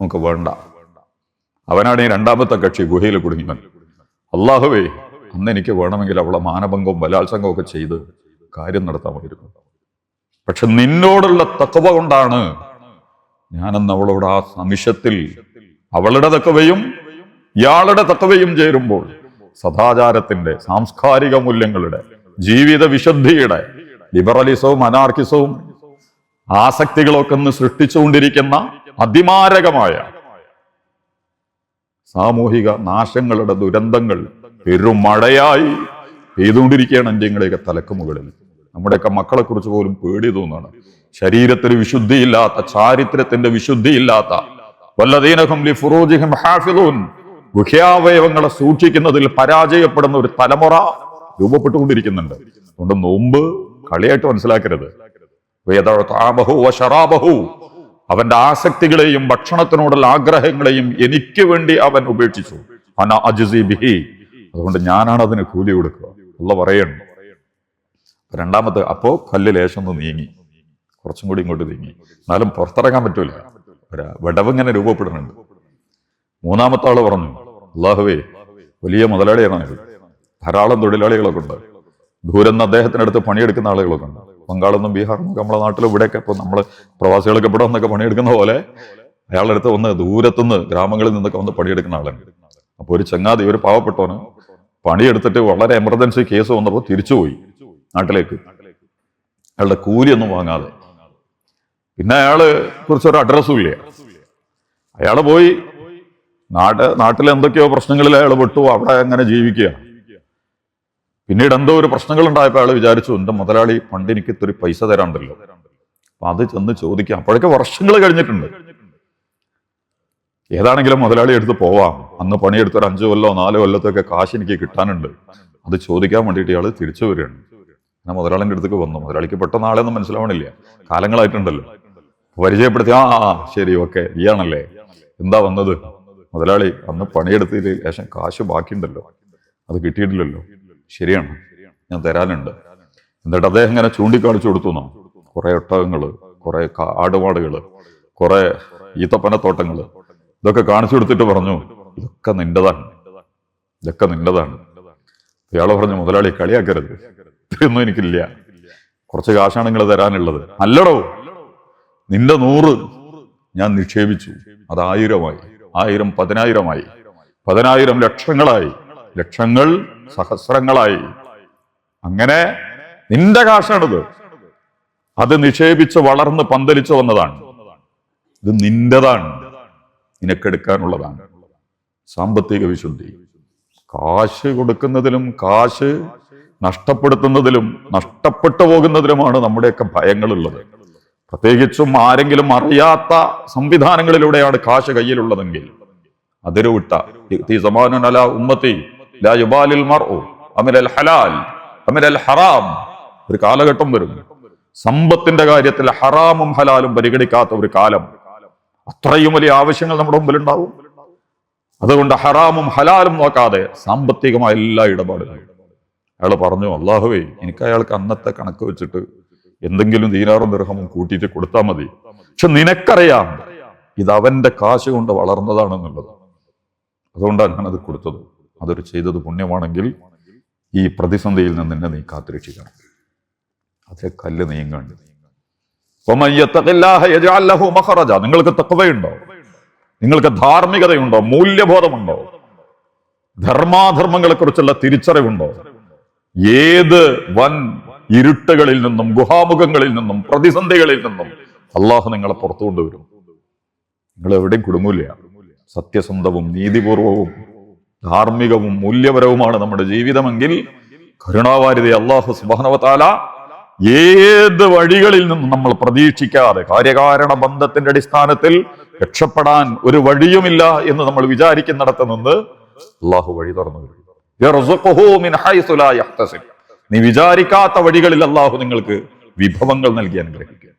നമുക്ക് വേണ്ട. അവനാണ് ഈ രണ്ടാമത്തെ കക്ഷി ഗുഹയിൽ കുടുങ്ങിയവൻ. അള്ളാഹുവേ അന്ന് എനിക്ക് വേണമെങ്കിൽ അവളെ മാനഭംഗവും ബലാത്സംഗവും ഒക്കെ ചെയ്ത് കാര്യം നടത്താമായിരുന്നു. പക്ഷെ നിന്നോടുള്ള തക്കവ കൊണ്ടാണ് ഞാനെന്ന് അവളോട് ആ നിമിഷത്തിൽ അവളുടെ തക്കവയും ഇയാളുടെ തക്കവയും ചേരുമ്പോൾ സദാചാരത്തിന്റെ സാംസ്കാരിക മൂല്യങ്ങളുടെ ജീവിത വിശുദ്ധിയുടെ ലിബറലിസവും അനാർക്കിസവും ആസക്തികളൊക്കെ ഒന്ന് സൃഷ്ടിച്ചുകൊണ്ടിരിക്കുന്ന അതിമാരകമായ സാമൂഹിക നാശങ്ങളുടെ ദുരന്തങ്ങൾ പെരുമഴയായി പെയ്തുകൊണ്ടിരിക്കുകയാണ് എന്റെയൊക്കെ തലക്ക് മുകളിൽ. നമ്മുടെയൊക്കെ മക്കളെക്കുറിച്ച് പോലും പേടി തോന്നുകയാണ്. ശരീരത്തിന് വിശുദ്ധിയില്ലാത്ത ചാരിത്രത്തിന്റെ വിശുദ്ധിയില്ലാത്ത വല്ലതീനഹം ലി ഫുറൂജിഹിം ഹാഫിളൂൻ ഗുഹ്യാവയവങ്ങളെ സൂക്ഷിക്കുന്നതിൽ പരാജയപ്പെടുന്ന ഒരു തലമുറ രൂപപ്പെട്ടുകൊണ്ടിരിക്കുന്നുണ്ട്. അതുകൊണ്ട് നോമ്പ് കളിയായിട്ട് മനസ്സിലാക്കരുത്. വേദ താമഹു വശറാബഹു അവന്റെ ആസക്തികളെയും ഭക്ഷണത്തിനോടുള്ള ആഗ്രഹങ്ങളെയും എനിക്ക് വേണ്ടി അവൻ ഉപേക്ഷിച്ചു. ബിഹി. അതുകൊണ്ട് ഞാനാണ് അതിന് കൂലി കൊടുക്കുക. ഉള്ള പറയണം. രണ്ടാമത്തെ അപ്പോ കല്ല് ലേശം നീങ്ങി. കുറച്ചും കൂടി ഇങ്ങോട്ട് തിങ്ങി എന്നാലും പുറത്തിറങ്ങാൻ പറ്റൂല. ഒരു വിടവ് ഇങ്ങനെ രൂപപ്പെടുന്നുണ്ട്. മൂന്നാമത്തെ ആൾ പറഞ്ഞു അള്ളാഹുവേ വലിയ മുതലാളിയാണ് ധാരാളം തൊഴിലാളികളൊക്കെ ഉണ്ട്. ദൂരം അദ്ദേഹത്തിനടുത്ത് പണിയെടുക്കുന്ന ആളുകളൊക്കെ ഉണ്ട്. ബംഗാളെന്നും ബീഹാറും ബീഹാറിൽ നിന്നും നമ്മളെ നാട്ടിലും ഇവിടെയൊക്കെ ഇപ്പൊ നമ്മൾ പ്രവാസികളൊക്കെ ഇവിടെ വന്നൊക്കെ പണിയെടുക്കുന്ന പോലെ അയാളുടെ അടുത്ത് വന്ന് ദൂരത്തുനിന്ന് ഗ്രാമങ്ങളിൽ നിന്നൊക്കെ വന്ന് പണിയെടുക്കുന്ന ആളുണ്ട് അപ്പൊ ഒരു ചങ്ങാതി ഒരു പാവപ്പെട്ടവന് പണിയെടുത്തിട്ട് വളരെ എമർജൻസി കേസ് വന്നപ്പോൾ തിരിച്ചുപോയി നാട്ടിലേക്ക്. അയാളുടെ കൂലിയൊന്നും വാങ്ങാതെ. പിന്നെ അയാൾ കുറിച്ചൊരു അഡ്രസ്സും ഇല്ല? അയാൾ പോയി. നാട് നാട്ടിലെ എന്തൊക്കെയോ പ്രശ്നങ്ങളിൽ അയാൾ വിട്ടു അവിടെ അങ്ങനെ ജീവിക്കുക പിന്നീട് എന്തോ ഒരു പ്രശ്നങ്ങൾ ഉണ്ടായപ്പോൾ അയാൾ വിചാരിച്ചു എന്റെ മുതലാളി പണ്ട് എനിക്ക് ഇത്തിരി പൈസ തരാണ്ടല്ലോ. അപ്പൊ അത് ചെന്ന് ചോദിക്കാം. അപ്പോഴൊക്കെ വർഷങ്ങൾ കഴിഞ്ഞിട്ടുണ്ട്. ഏതാണെങ്കിലും മുതലാളി എടുത്ത് പോവാം. അന്ന് പണിയെടുത്ത ഒരു അഞ്ചു കൊല്ലോ നാലോ കൊല്ലത്തൊക്കെ കാശ് എനിക്ക് കിട്ടാനുണ്ട്. അത് ചോദിക്കാൻ വേണ്ടിയിട്ട് ഇയാൾ തിരിച്ചു വരികയാണ്. ഞാൻ മുതലാളിന്റെ അടുത്തേക്ക് വന്നു. മുതലാളിക്ക് പെട്ടെന്ന് ആളെയൊന്നും മനസ്സിലാവണില്ല. കാലങ്ങളായിട്ടുണ്ടല്ലോ. പരിചയപ്പെടുത്തി ആ ശരി ഓക്കെ. ഇയാണല്ലേ എന്താ വന്നത്? മുതലാളി അന്ന് പണിയെടുത്തതിൽ ശേഷം കാശ് ബാക്കിയുണ്ടല്ലോ. അത് കിട്ടിയിട്ടില്ലല്ലോ. ശരിയാണ്. ഞാൻ തരാനുണ്ട്. എന്നിട്ട് അദ്ദേഹം ഇങ്ങനെ ചൂണ്ടിക്കാണിച്ചു കൊടുത്തു നാം കുറെ ഒട്ടകങ്ങൾ കുറെ ആടുപാടുകൾ കുറേ ഈത്തപ്പനത്തോട്ടങ്ങൾ. ഇതൊക്കെ കാണിച്ചു കൊടുത്തിട്ട് പറഞ്ഞു ഇതൊക്കെ നിന്റെതാണ്. ഇതൊക്കെ നിന്റെതാണ്. ഇയാൾ പറഞ്ഞു മുതലാളി കളിയാക്കരുത്. ഇത്രയൊന്നും എനിക്കില്ല. കുറച്ച് കാശാണ് നിങ്ങൾ തരാനുള്ളത്. അല്ലടോ നിന്റെ നൂറ് ഞാൻ നിക്ഷേപിച്ചു. അത് ആയിരമായി. ആയിരം പതിനായിരമായി. പതിനായിരം ലക്ഷങ്ങളായി. ലക്ഷങ്ങൾ സഹസ്രങ്ങളായി. അങ്ങനെ നിന്റെ കാശാണിത്. അത് നിക്ഷേപിച്ച് വളർന്ന് പന്തലിച്ചു വന്നതാണ്. ഇത് നിന്റെതാണ്. നിനക്കെടുക്കാനുള്ളതാണ് സാമ്പത്തിക വിശുദ്ധി. കാശ് കൊടുക്കുന്നതിലും കാശ് നഷ്ടപ്പെടുത്തുന്നതിലും നഷ്ടപ്പെട്ടു പോകുന്നതിലുമാണ് നമ്മുടെയൊക്കെ ഭയങ്ങളുള്ളത്. പ്രത്യേകിച്ചും ആരെങ്കിലും അറിയാത്ത സംവിധാനങ്ങളിലൂടെയാണ് കാശ് കയ്യിലുള്ളതെങ്കിൽ അതിരു വിട്ട ഈ സമാനുൻ അല ഉമ്മത്തി ഹറാം. ഒരു കാലഘട്ടം വരും. സമ്പത്തിന്റെ കാര്യത്തിൽ ഹറാമും ഹലാലും പരിഗണിക്കാത്ത ഒരു കാലം. അത്രയും വലിയ ആവശ്യങ്ങൾ നമ്മുടെ മുമ്പിൽ ഉണ്ടാവും അതുകൊണ്ട് ഹറാമും ഹലാലും നോക്കാതെ സാമ്പത്തികമായ എല്ലാ ഇടപാടുകളും. അയാൾ പറഞ്ഞു അള്ളാഹുവേ എനിക്ക് അയാൾക്ക് അന്നത്തെ കണക്ക് വെച്ചിട്ട് എന്തെങ്കിലും ദീനാറും ദൃഹമും കൂട്ടിയിട്ട് കൊടുത്താൽ മതി. പക്ഷെ നിനക്കറിയാം ഇത് അവന്റെ കാശ് കൊണ്ട് വളർന്നതാണെന്നുള്ളത്. അതുകൊണ്ടാണ് ഞാനത് കൊടുത്തത്. അതൊരു ചെയ്തത് പുണ്യമാണെങ്കിൽ ഈ പ്രതിസന്ധിയിൽ നിന്ന് നിന്നെ നീ കാത്തിരക്ഷിക്കണം. അതേ കല്ല് നീങ്ങണ്ട് നിങ്ങൾക്ക് തക്കവയുണ്ടോ നിങ്ങൾക്ക് ധാർമ്മികതയുണ്ടോ? മൂല്യബോധമുണ്ടോ? ധർമാധർമ്മങ്ങളെക്കുറിച്ചുള്ള തിരിച്ചറിവുണ്ടോ? ഏത് വൻ ഇരുട്ടുകളിൽ നിന്നും ഗുഹാമുഖങ്ങളിൽ നിന്നും പ്രതിസന്ധികളിൽ നിന്നും അള്ളാഹു നിങ്ങളെ പുറത്തു കൊണ്ടുവരും. നിങ്ങൾ എവിടെയും കുടുങ്ങൂല സത്യസന്ധവും നീതിപൂർവവും ധാർമ്മികവും മൂല്യപരവുമാണ് നമ്മുടെ ജീവിതമെങ്കിൽ കരുണാവാരിത അള്ളാഹു സുബാനവത്താല ഏത് വഴികളിൽ നിന്നും നമ്മൾ പ്രതീക്ഷിക്കാതെ കാര്യകാരണ ബന്ധത്തിന്റെ അടിസ്ഥാനത്തിൽ രക്ഷപ്പെടാൻ ഒരു വഴിയുമില്ല എന്ന് നമ്മൾ വിചാരിക്കുന്നിടത്ത് നിന്ന് അള്ളാഹു വഴി തുറന്നു നീ വിചാരിക്കാത്ത വഴികളിൽ അള്ളാഹു നിങ്ങൾക്ക് വിഭവങ്ങൾ നൽകി അനുഗ്രഹിക്കുക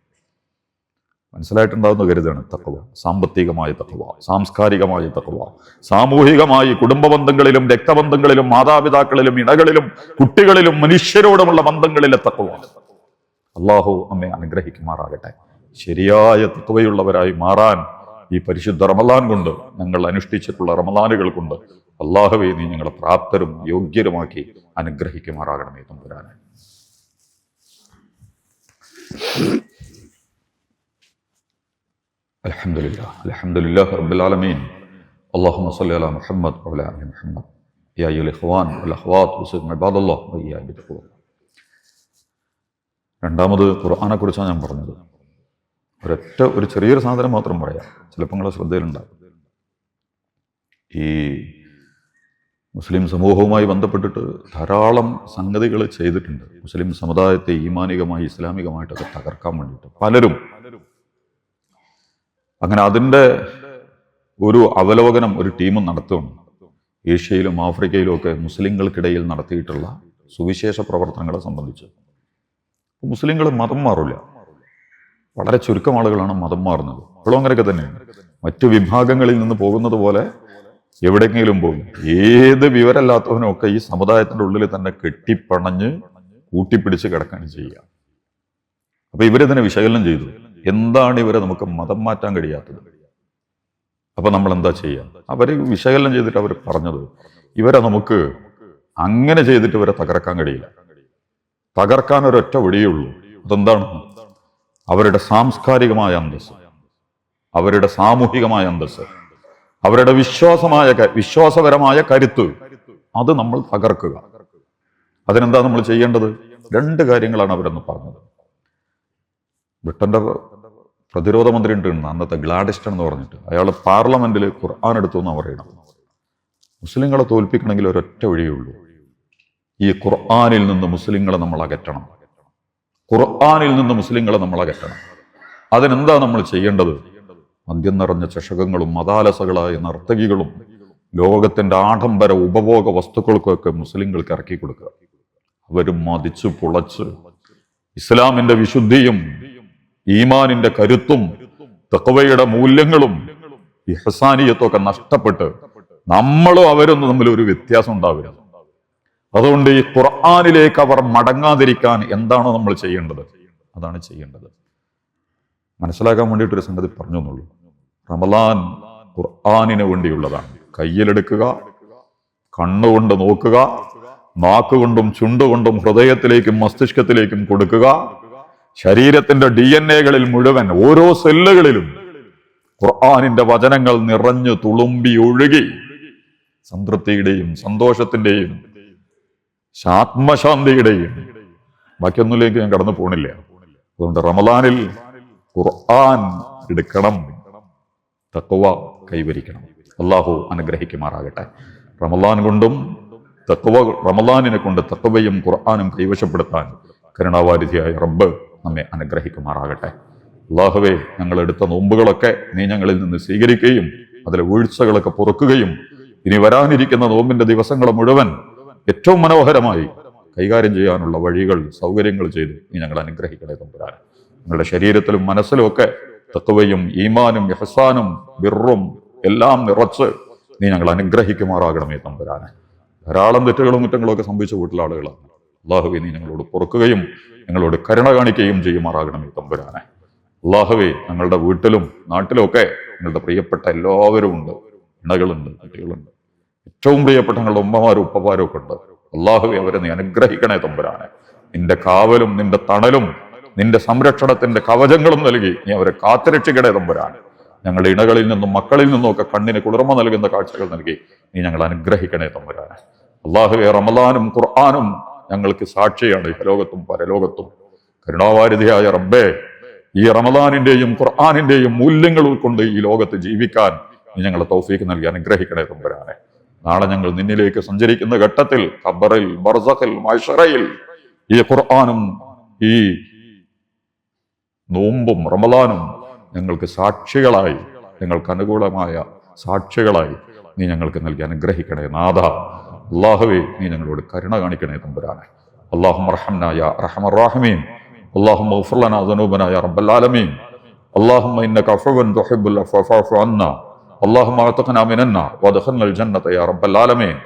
മനസ്സിലായിട്ടുണ്ടാവുന്ന കരുതാണ് തക്കവ സാമ്പത്തികമായ തക്കവ സാംസ്കാരികമായ തക്കവ സാമൂഹികമായി കുടുംബ ബന്ധങ്ങളിലും രക്തബന്ധങ്ങളിലും മാതാപിതാക്കളിലും ഇണകളിലും കുട്ടികളിലും മനുഷ്യരോടുമുള്ള ബന്ധങ്ങളിലെ തക്കവ അള്ളാഹു നമ്മെ അനുഗ്രഹിക്കുമാറാകട്ടെ. ശരിയായ തക്കവയുള്ളവരായി മാറാൻ ഈ പരിശുദ്ധ റമദാൻ കൊണ്ട് ഞങ്ങൾ അനുഷ്ഠിച്ചിട്ടുള്ള റമദാനുകൾ കൊണ്ട് അള്ളാഹുവെ നീ ഞങ്ങളെ പ്രാപ്തരും യോഗ്യരുമാക്കി അനുഗ്രഹിക്കുമാറാകണമേ തമ്പുരാനെ الحمد لله الحمد لله رب العالمين اللهم صل على محمد وعلى ال محمد يا ايها الاخوان والاخوات وسلم عباد الله وإياي بتقوى രണ്ടാമത് ഖുർആനെ കുറിച്ചാണ് ഞാൻ പറഞ്ഞത് ഒരൊറ്റ ഒരു ചെറിയൊരു സാധനം മാത്രം പറയാം ചിലപ്പോൾ നിങ്ങളെ ശ്രദ്ധയിലുണ്ടാകും ഈ മുസ്ലിം സമൂഹവുമായി ബന്ധപ്പെട്ടിട്ട് ധാരാളം സംഗതികൾ ചെയ്തിട്ടുണ്ട്. മുസ്ലിം സമുദായത്തെ ഈമാനികമായി ഇസ്ലാമികമായിട്ടൊക്കെ തകർക്കാൻ വേണ്ടിയിട്ട്. പലരും അങ്ങനെ അതിന്റെ ഒരു അവലോകനം ഒരു ടീം നടത്തുകയാണ് ഏഷ്യയിലും ആഫ്രിക്കയിലും ഒക്കെ മുസ്ലിങ്ങൾക്കിടയിൽ നടത്തിയിട്ടുള്ള സുവിശേഷ പ്രവർത്തനങ്ങളെ സംബന്ധിച്ച്. മുസ്ലിങ്ങൾ മതം മാറില്ല വളരെ ചുരുക്കം ആളുകളാണ് മതം മാറുന്നത്. ഇപ്പോഴും അങ്ങനെയൊക്കെ തന്നെയാണ്. മറ്റു വിഭാഗങ്ങളിൽ നിന്ന് പോകുന്നത് പോലെ എവിടെയെങ്കിലും പോകും ഏത് വിവരമില്ലാത്തവനും ഒക്കെ ഈ സമുദായത്തിന്റെ ഉള്ളിൽ തന്നെ കെട്ടിപ്പണഞ്ഞ് കൂട്ടിപ്പിടിച്ച് കിടക്കുകയാണ് ചെയ്യുക. അപ്പൊ ഇവരിതിനെ വിശകലനം ചെയ്തു. എന്താണ് ഇവരെ നമുക്ക് മതം മാറ്റാൻ കഴിയാത്തത്? അപ്പൊ നമ്മൾ എന്താ ചെയ്യുക? അവർ വിശകലനം ചെയ്തിട്ട് അവർ പറഞ്ഞത് ഇവരെ നമുക്ക് അങ്ങനെ ചെയ്തിട്ട് ഇവരെ തകർക്കാൻ കഴിയില്ല. തകർക്കാൻ ഒരൊറ്റ വഴിയേ ഉള്ളൂ. അതെന്താണ്? അവരുടെ സാംസ്കാരികമായ അന്തസ്സ്. അവരുടെ സാമൂഹികമായ അന്തസ്സ്. അവരുടെ വിശ്വാസമായ വിശ്വാസപരമായ കരുത്ത് അത് നമ്മൾ തകർക്കുക. അതിനെന്താ നമ്മൾ ചെയ്യേണ്ടത്? രണ്ട് കാര്യങ്ങളാണ് അവരെന്ന് പറഞ്ഞത്. ബ്രിട്ടന്റെ പ്രതിരോധ മന്ത്രി ഉണ്ട് അന്നത്തെ ഗ്ലാഡിസ്റ്റൺ എന്ന് പറഞ്ഞിട്ട് അയാൾ പാർലമെന്റിൽ ഖുർആൻ എടുത്തു എന്ന് പറയണം. മുസ്ലിങ്ങളെ തോൽപ്പിക്കണമെങ്കിൽ ഒരൊറ്റ വഴിയേ ഉള്ളൂ. ഈ ഖുർആാനിൽ നിന്ന് മുസ്ലിങ്ങളെ നമ്മൾ അകറ്റണം. ഖുർആാനിൽ നിന്ന് മുസ്ലിങ്ങളെ നമ്മൾ അകറ്റണം. അതിനെന്താ നമ്മൾ ചെയ്യേണ്ടത്? മദ്യം നിറഞ്ഞ ചഷകങ്ങളും മതാലസകളായ നർത്തകികളും ലോകത്തിന്റെ ആഡംബര ഉപഭോഗ വസ്തുക്കൾക്കൊക്കെ മുസ്ലിങ്ങൾക്ക് ഇറക്കി കൊടുക്കുക. അവരും മതിച്ചു പുളച്ച് ഇസ്ലാമിന്റെ വിശുദ്ധിയും ഈമാനിന്റെ കരുത്തും തക്കവയുടെ മൂല്യങ്ങളും ഇഹസാനിയത്തൊക്കെ നഷ്ടപ്പെട്ട് നമ്മളും അവരൊന്നും തമ്മിൽ ഒരു വ്യത്യാസം ഉണ്ടാവില്ല. അതുകൊണ്ട് ഈ ഖുർആാനിലേക്ക് അവർ മടങ്ങാതിരിക്കാൻ എന്താണ് നമ്മൾ ചെയ്യേണ്ടത്? അതാണ് ചെയ്യേണ്ടത്. മനസ്സിലാക്കാൻ വേണ്ടിയിട്ട് ഒരു സംഗതി പറഞ്ഞു എന്നുള്ളൂ. റമലാൻ ഖുർആാനിന് വേണ്ടിയുള്ളതാണ്. കയ്യിലെടുക്കുക കണ്ണുകൊണ്ട് നോക്കുക നാക്കുകൊണ്ടും ചുണ്ടുകൊണ്ടും ഹൃദയത്തിലേക്കും മസ്തിഷ്കത്തിലേക്കും കൊടുക്കുക. ശരീരത്തിന്റെ ഡി എൻ എകളിൽ മുഴുവൻ ഓരോ സെല്ലുകളിലും ഖുർആാനിന്റെ വചനങ്ങൾ നിറഞ്ഞു തുളുമ്പി ഒഴുകി സംതൃപ്തിയുടെയും സന്തോഷത്തിന്റെയും ആത്മശാന്തിയുടെയും ബാക്കിയൊന്നിലേക്ക് ഞാൻ കടന്നു പോണില്ല. അതുകൊണ്ട് റമദാനിൽ ഖുർആൻ എടുക്കണം. തക്കവ കൈവരിക്കണം. അള്ളാഹു അനുഗ്രഹിക്കുമാറാകട്ടെ. റമദാൻ കൊണ്ടും തക്കവ റമദാനിനെ കൊണ്ട് തക്കവയും ഖുർആാനും കൈവശപ്പെടുത്താൻ കരുണാവാരിധിയായ റബ്ബ് നമ്മെ അനുഗ്രഹിക്കുമാറാകട്ടെ. അള്ളാഹുവെ ഞങ്ങൾ എടുത്ത നോമ്പുകളൊക്കെ നീ ഞങ്ങളിൽ നിന്ന് സ്വീകരിക്കുകയും അതിലെ വീഴ്ചകളൊക്കെ പൊറുക്കുകയും ഇനി വരാനിരിക്കുന്ന നോമ്പിന്റെ ദിവസങ്ങൾ മുഴുവൻ ഏറ്റവും മനോഹരമായി കൈകാര്യം ചെയ്യാനുള്ള വഴികൾ സൗകര്യങ്ങൾ ചെയ്ത് നീ ഞങ്ങൾ അനുഗ്രഹിക്കണേ തമ്പുരാൻ ഞങ്ങളുടെ ശരീരത്തിലും മനസ്സിലും ഒക്കെ തത്വയും ഈമാനും യഹസാനും ബിറും എല്ലാം നിറച്ച് നീ ഞങ്ങൾ അനുഗ്രഹിക്കുമാറാകണമേ തമ്പുരാനെ. ധാരാളം തെറ്റുകളും കുറ്റങ്ങളും ഒക്കെ സംഭവിച്ച വീട്ടിലാളുകളാണ് അള്ളാഹുവെ നീ ഞങ്ങളോട് പൊറുക്കുകയും ഞങ്ങളോട് കരുണ കാണിക്കുകയും ചെയ്യുമാറാകണമേ തമ്പുരാനെ. അള്ളാഹുവെ ഞങ്ങളുടെ വീട്ടിലും നാട്ടിലും ഒക്കെ ഞങ്ങളുടെ പ്രിയപ്പെട്ട എല്ലാവരും ഉണ്ട്. ഇണകളുണ്ട് കുട്ടികളുണ്ട് ഏറ്റവും പ്രിയപ്പെട്ട ഞങ്ങളുടെ ഉമ്മമാരും ഉപ്പമാരും ഒക്കെ ഉണ്ട്. അള്ളാഹുവെ അവരെ നീ അനുഗ്രഹിക്കണേ തമ്പുരാനെ. നിന്റെ കാവലും നിന്റെ തണലും നിന്റെ സംരക്ഷണത്തിന്റെ കവചങ്ങളും നൽകി. നീ അവരെ കാത്തുരക്ഷിക്കണേ തമ്പുരാൻ ഞങ്ങളുടെ ഇണകളിൽ നിന്നും മക്കളിൽ നിന്നും ഒക്കെ കണ്ണിന് കുളിർമ നൽകുന്ന കാഴ്ചകൾ നൽകി. നീ ഞങ്ങൾ അനുഗ്രഹിക്കണേ തമ്പുരാൻ അള്ളാഹുവെ റമലാനും ഖുർആാനും ഞങ്ങൾക്ക് സാക്ഷിയാണ് ലോകത്തും പരലോകത്തും. കരുണാവാരിധിയായ റബ്ബേ ഈ റമദാനിന്റെയും ഖുർആാനിന്റെയും മൂല്യങ്ങൾ ഉൾക്കൊണ്ട് ഈ ലോകത്ത് ജീവിക്കാൻ നീ ഞങ്ങളെ തൗഫീക്ക് നൽകി. അനുഗ്രഹിക്കണേ തമ്പുരാനെ. നാളെ ഞങ്ങൾ നിന്നിലേക്ക് സഞ്ചരിക്കുന്ന ഘട്ടത്തിൽ ഖബറിൽ ബർസഖിൽ മൈഷറയിൽ ഈ ഖുർആാനും ഈ നോമ്പും റമദാനും ഞങ്ങൾക്ക് സാക്ഷികളായി ഞങ്ങൾക്ക് അനുകൂലമായ സാക്ഷികളായി നീ ഞങ്ങൾക്ക് നൽകി അനുഗ്രഹിക്കണേ നാഥ അള്ളാഹുവേ നീ ഞങ്ങളോട് കരുണ കാണിക്കണേ തമ്പുരാനെ اللهم ارحمنا يا ارحم الراحمين اللهم اغفر لنا ذنوبنا يا رب العالمين اللهم انك عفو تحب العفو فاعف عنا اللهم اعتقنا من النار وادخلنا الجنه يا رب العالمين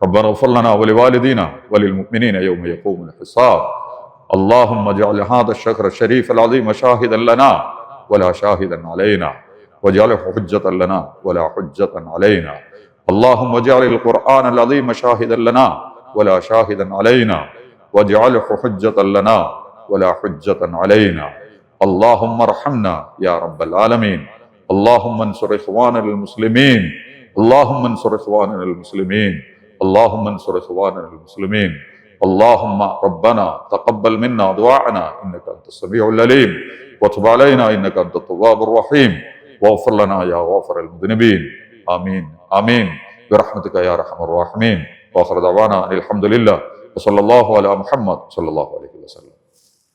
ربنا اغفر لنا ولوالدينا وللمؤمنين يوم يقوم الحساب اللهم اجعل هذا الشهر الشريف العظيم شاهدا لنا ولا شاهدا علينا واجعله حجة لنا ولا حجة علينا. اللهم اجعل القرآن العظيم شاهدا لنا ولا شاهدا علينا واجعله حجة لنا ولا حجة علينا. اللهم ارحمنا يا رب العالمين. اللهم انصر إخواننا المسلمين. اللهم انصر إخواننا المسلمين. اللهم انصر إخواننا المسلمين. اللهم ربنا تقبل منا دعاءنا إنك أنت السميع العليم. وتب علينا إنك أنت التواب الرحيم. واغفر لنا يا غافر المذنبين. آمين آمين. برحمتك يا أرحم الراحمين. وآخر دعوانا الحمد لله. وصلى الله على محمد صلى الله عليه وسلم.